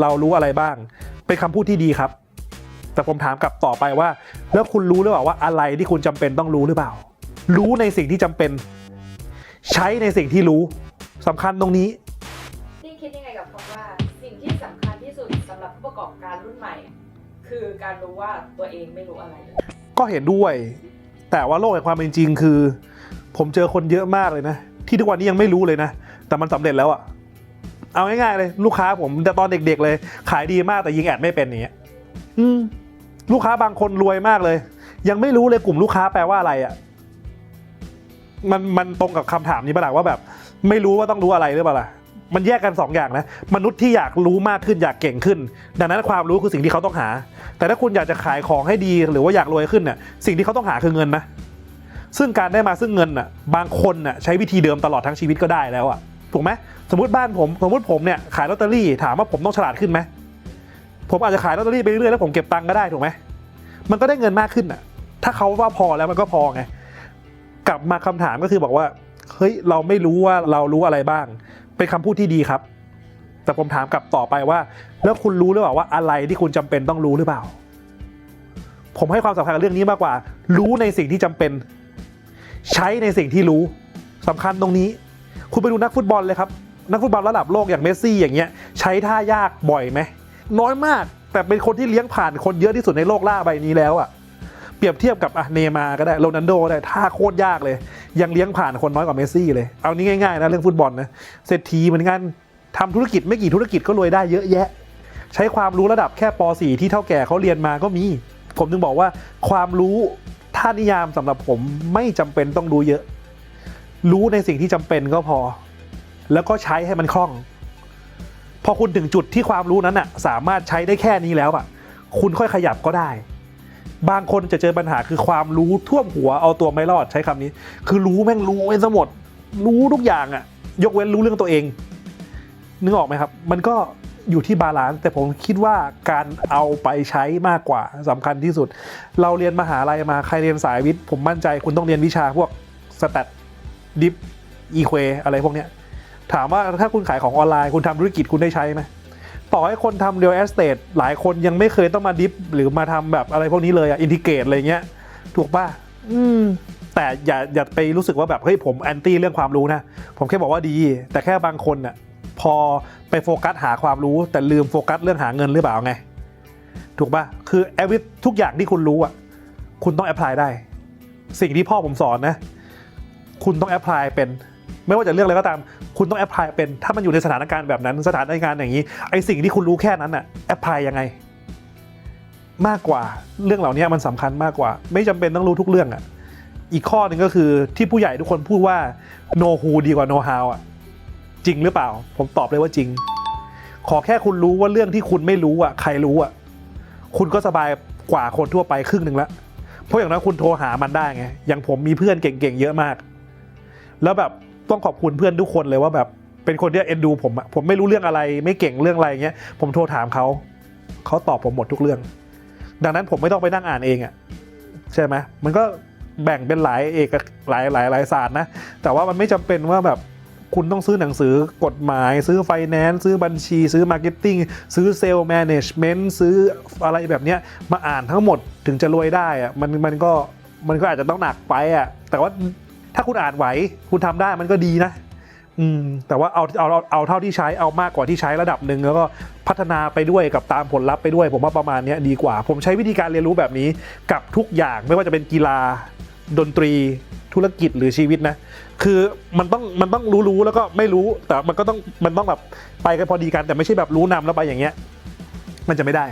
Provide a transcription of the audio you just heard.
เรารู้อะไรบ้าง เป็นคำพูดที่ดีครับ แต่ผมถามกลับต่อไปว่า แล้วคุณรู้หรือเปล่าว่าอะไรที่คุณจำเป็นต้องรู้หรือเปล่า รู้ในสิ่งที่จำเป็น ใช้ในสิ่งที่รู้สำคัญตรงนี้พี่คิดยังไงกับคำว่า สิ่งที่สำคัญที่สุดสำหรับผู้ประกอบการรุ่นใหม่ คือการรู้ว่าตัวเองไม่รู้อะไรเลยก็เห็นด้วย แต่ว่าโลกแห่งความเป็นจริงคือ ผมเจอคนเยอะมากเลยนะ ที่ทุกวันนี้ยังไม่รู้เลยนะ แต่มันสำเร็จแล้วอะ เอาง่ายๆเลย ลูกค้าผมแต่ตอนเด็ก ๆ เลย ขายดีมากแต่ยิงแอดไม่เป็นอย่างเงี้ยอืมลูกค้าบางคนรวยมากเลย ยังไม่รู้เลยกลุ่มลูกค้าแปลว่าอะไรอะมันมันตรงกับคำถามนี้ปะล่ะว่าแบบ ไม่รู้ว่าต้องรู้อะไรหรือเปล่าล่ะมันแยกกันสองอย่างนะ มนุษย์ที่อยากรู้มากขึ้นอยากเก่งขึ้น ดังนั้นความรู้คือสิ่งที่เขาต้องหา แต่ถ้าคุณอยากจะขายของให้ดีหรือว่าอยากรวยขึ้นน่ะสิ่งที่เขาต้องหาคือเงินนะ ซึ่งการได้มาซึ่งเงินน่ะบางคนน่ะใช้วิธีเดิมตลอดทั้งชีวิตก็ได้แล้วอะ ถูกไหมสมมติบ้านผมสมมติผมเนี่ยขายลอตเตอรี่ถามว่าผมต้องฉลาดขึ้นไหมผมอาจจะขายลอตเตอรี่ไปเรื่อยแล้วผมเก็บตังค์ก็ได้ถูกไหมมันก็ได้เงินมากขึ้นน่ะ ถ้าเขาว่าพอแล้วมันก็พอไงกลับมาคำถามก็คือบอกว่าเฮ้ยเราไม่รู้ว่าเรารู้อะไรบ้าง เป็นคำพูดที่ดีครับ แต่ผมถามกลับต่อไปว่า แล้วคุณรู้หรือเปล่าว่าอะไรที่คุณจำเป็นต้องรู้หรือเปล่า ผมให้ความสำคัญกับเรื่องนี้มากกว่า รู้ในสิ่งที่จำเป็น ใช้ในสิ่งที่รู้สำคัญตรงนี้ คุณไปดูนักฟุตบอลเลยครับนักฟุตบอลระดับโลกอย่างเมสซี่อย่างเงี้ยใช้ท่ายากบ่อยไหมน้อยมาก แต่เป็นคนที่เลี้ยงผ่านคนเยอะที่สุดในโลกล่าใบนี้แล้วอะเปรียบเทียบกับอะเนย์มาก็ได้โรนัลโดได้ท่าโคตรยากเลย ยังเลี้ยงผ่านคนน้อยกว่าเมสซี่เลย เอานี้ง่ายๆนะเรื่องฟุตบอลนะเศรษฐีเหมือนกันทำธุรกิจไม่กี่ธุรกิจก็รวยได้เยอะแยะ ใช้ความรู้ระดับแค่ป .4 ที่เท่าแก่เขาเรียนมาก็มี ผมถึงบอกว่าความรู้ถ้านิยามสำหรับผมไม่จำเป็นต้องรู้เยอะ รู้ในสิ่งที่จำเป็นก็พอ แล้วก็ใช้ให้มันคล่อง พอคุณถึงจุดที่ความรู้นั้นอะสามารถใช้ได้แค่นี้แล้วอะคุณค่อยขยับก็ได้ บางคนจะเจอปัญหาคือความรู้ท่วมหัวเอาตัวไม่รอดใช้คำนี้ คือรู้แม่งรู้ไว้ซะหมด รู้ทุกอย่างอะยกเว้นรู้เรื่องตัวเอง นึกออกไหมครับ มันก็อยู่ที่บาลานซ์แต่ผมคิดว่าการเอาไปใช้มากกว่าสำคัญที่สุด เราเรียนมหาลัยมาใครเรียนสายวิทย์ผมมั่นใจคุณต้องเรียนวิชาพวกสแตท ดิฟอีเควอะไรพวกเนี้ยถามว่าถ้าคุณขายของออนไลน์คุณทำธุรกิจคุณได้ใช้ไหมต่อให้คนทำเรียลแอสเตทหลายคนยังไม่เคยต้องมาดิฟหรือมาทำแบบอะไรพวกนี้เลยอะอินทิเกรตอะไรเงี้ยถูกป่ะอืมแต่อย่าอย่าไปรู้สึกว่าแบบเฮ้ยผมแอนตี้เรื่องความรู้นะ ผมแค่บอกว่าดี แต่แค่บางคนน่ะพอไปโฟกัสหาความรู้ แต่ลืมโฟกัสเรื่องหาเงินหรือเปล่าไง ถูกป่ะคือแอวิทุกอย่างที่คุณรู้อะคุณต้องแอพพลายได้ สิ่งที่พ่อผมสอนนะ คุณต้องแอพพลายเป็น ไม่ว่าจะเรื่องอะไรก็ตาม คุณต้องแอพพลายเป็น ถ้ามันอยู่ในสถานการณ์แบบนั้น สถานการณ์อย่างนี้ ไอสิ่งที่คุณรู้แค่นั้นอะแอพพลายยังไง มากกว่าเรื่องเหล่านี้มันสำคัญมากกว่า ไม่จำเป็นต้องรู้ทุกเรื่องอะ อีกข้อหนึ่งก็คือที่ผู้ใหญ่ทุกคนพูดว่า know who ดีกว่า know how อะ จริงหรือเปล่า ผมตอบเลยว่าจริง ขอแค่คุณรู้ว่าเรื่องที่คุณไม่รู้อะ ใครรู้อะ คุณก็สบายกว่าคนทั่วไปครึ่งหนึ่งละเพราะอย่างนั้นคุณโทรหามันได้ไง อย่างผมมีเพื่อนเก่งๆเยอะมาก แล้วแบบต้องขอบคุณเพื่อนทุกคนเลยว่าแบบเป็นคนที่เอ็นดูผมอะผมไม่รู้เรื่องอะไรไม่เก่งเรื่องอะไรเงี้ยผมโทรถามเขาเขาตอบผมหมดทุกเรื่อง ดังนั้นผมไม่ต้องไปนั่งอ่านเองอะใช่ไหมมันก็แบ่งเป็นหลายเอกหลายหลายหลายศาสตร์นะ แต่ว่ามันไม่จำเป็นว่าแบบคุณต้องซื้อหนังสือกฎหมาย ซื้อไฟแนนซ์ซื้อบัญชี ซื้อมาร์เก็ตติ้งซื้อเซลล์แมネจเมนต์ซื้ออะไรแบบเนี้ยมาอ่านทั้งหมดถึงจะรวยได้อะมันมันก็มันก็อาจจะต้องหนักไปอะแต่ว่า ถ้าคุณอ่านไหว คุณทำได้มันก็ดีนะอืมแต่ว่าเอาเอาเอาเอาเท่าที่ใช้เอามากกว่าที่ใช้ระดับหนึ่งแล้วก็พัฒนาไปด้วยกับตามผลลัพธ์ไปด้วย ผมว่าประมาณนี้ดีกว่า ผมใช้วิธีการเรียนรู้แบบนี้กับทุกอย่างไม่ว่าจะเป็นกีฬาดนตรีธุรกิจหรือชีวิตนะ คือมันต้องมันต้องรู้รู้แล้วก็ไม่รู้ แต่มันก็ต้องมันต้องแบบไปกันพอดีกันแต่ไม่ใช่แบบรู้นำแล้วไปอย่างเงี้ย มันจะไม่ได้